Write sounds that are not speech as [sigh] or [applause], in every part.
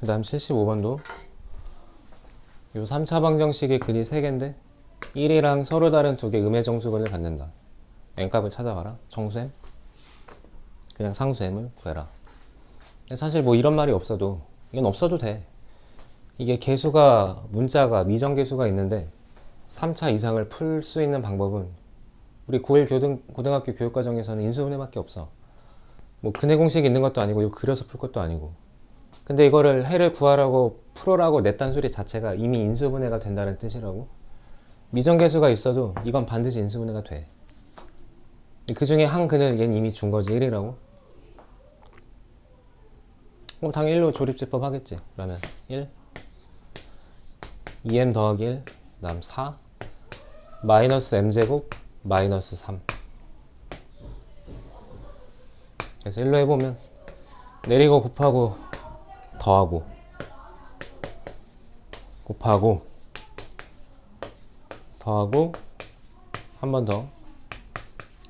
그 다음 75번도 요 3차 방정식의 근이 3개인데 1이랑 서로 다른 두 개 음의 정수근을 갖는다. n값을 찾아가라. 정수m. 그냥 상수m을 구해라. 사실 뭐 이런 말이 없어도 이건 없어도 돼. 이게 개수가 문자가 미정개수가 있는데 3차 이상을 풀 수 있는 방법은 우리 고1 교등, 고등학교 교육과정에서는 인수분해밖에 없어. 뭐 근해 공식이 있는 것도 아니고 이거 그려서 풀 것도 아니고. 근데 이거를 해를 구하라고 풀어라고 냈단 소리 자체가 이미 인수분해가 된다는 뜻이라고. 미정계수가 있어도 이건 반드시 인수분해가 돼. 그 중에 한 근을 얘는 이미 준 거지 1이라고. 그럼 당연히 1로 조립제법 하겠지. 그러면 1 2m 더하기 1 그다음 4 마이너스 m제곱 마이너스 3 그래서 1로 해보면 내리고 곱하고 더하고 곱하고 더하고 한 번 더.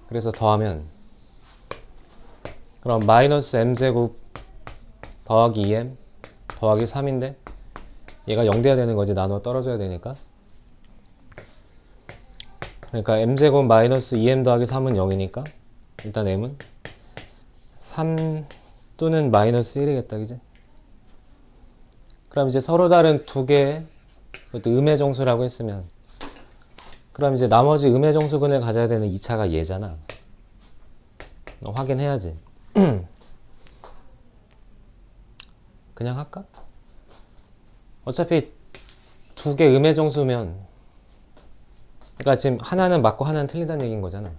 그래서 더하면 그럼 마이너스 m제곱 더하기 2m 더하기 3인데 얘가 0 돼야 되는 거지. 나눠 떨어져야 되니까. 그러니까 m제곱 마이너스 2m 더하기 3은 0이니까 일단 m은 3 또는 마이너스 1이겠다. 그지? 그럼 이제 서로 다른 두 개의 음의 정수라고 했으면 그럼 이제 나머지 음의 정수근을 가져야 되는 2차가 얘잖아. 너 확인해야지. [clears throat] 그냥 할까? 어차피 두 개 음의 정수면 그러니까 지금 하나는 맞고 하나는 틀리다는 얘기인 거잖아.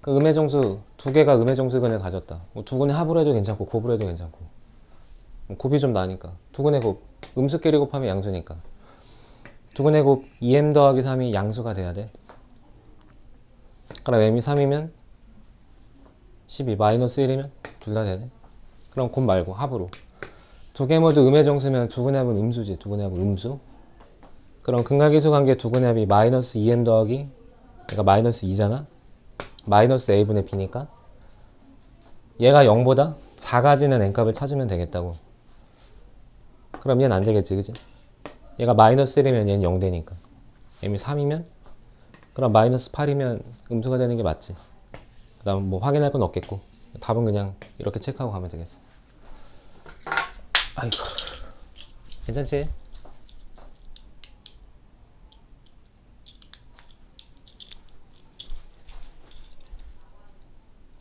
그 음의 정수 두 개가 음의 정수근을 가졌다. 뭐 두 근의 합으로 해도 괜찮고 곱으로 해도 괜찮고. 뭐 곱이 좀 나니까. 두 근의 곱 음수끼리 곱하면 양수니까. 두 근의 곱 2m 더하기 3이 양수가 돼야 돼. 그럼 m이 3이면 12 마이너스 1이면 둘 다 되네. 그럼 곱 말고 합으로. 두 개 모두 음의 정수면 두 근의 합은 음수지. 두 근의 합은 음수. 그럼 근각이수 관계 두 근의 합이 마이너스 2m 더하기 얘가 마이너스 2잖아. 마이너스 a분의 b니까 얘가 0보다 작아지는 n값을 찾으면 되겠다고 그럼 얘는 안 되겠지 그지? 얘가 마이너스 1이면 얘는 0 되니까. m이 3이면? 그럼 마이너스 8이면 음수가 되는 게 맞지. 그 다음 뭐 확인할 건 없겠고. 답은 그냥 이렇게 체크하고 가면 되겠어. 아이고. 괜찮지?